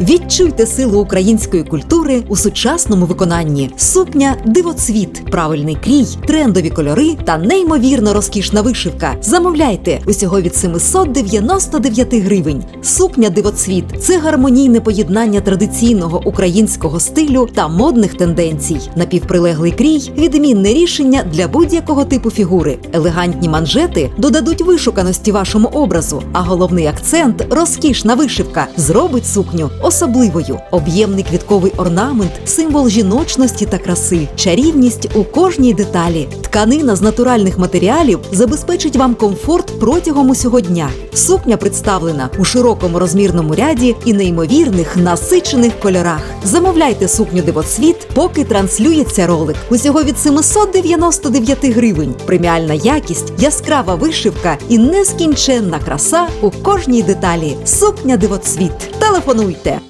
Відчуйте силу української культури у сучасному виконанні. Сукня дивоцвіт, правильний крій, трендові кольори та неймовірно розкішна вишивка. Замовляйте усього від 799 гривень. Сукня дивоцвіт це гармонійне поєднання традиційного українського стилю та модних тенденцій. Напівприлеглий крій відмінне рішення для будь-якого типу фігури. Елегантні манжети додадуть вишуканості вашому образу, а головний акцент розкішна вишивка зробить сукню особливою. Об'ємний квітковий орнамент, символ жіночності та краси, чарівність у кожній деталі. Тканина з натуральних матеріалів забезпечить вам комфорт протягом усього дня. Сукня представлена у широкому розмірному ряді і неймовірних насичених кольорах. Замовляйте сукню дивоцвіт, поки транслюється ролик. Усього від 799 гривень. Преміальна якість, яскрава вишивка і нескінченна краса у кожній деталі. Сукня дивоцвіт. Телефонуйте.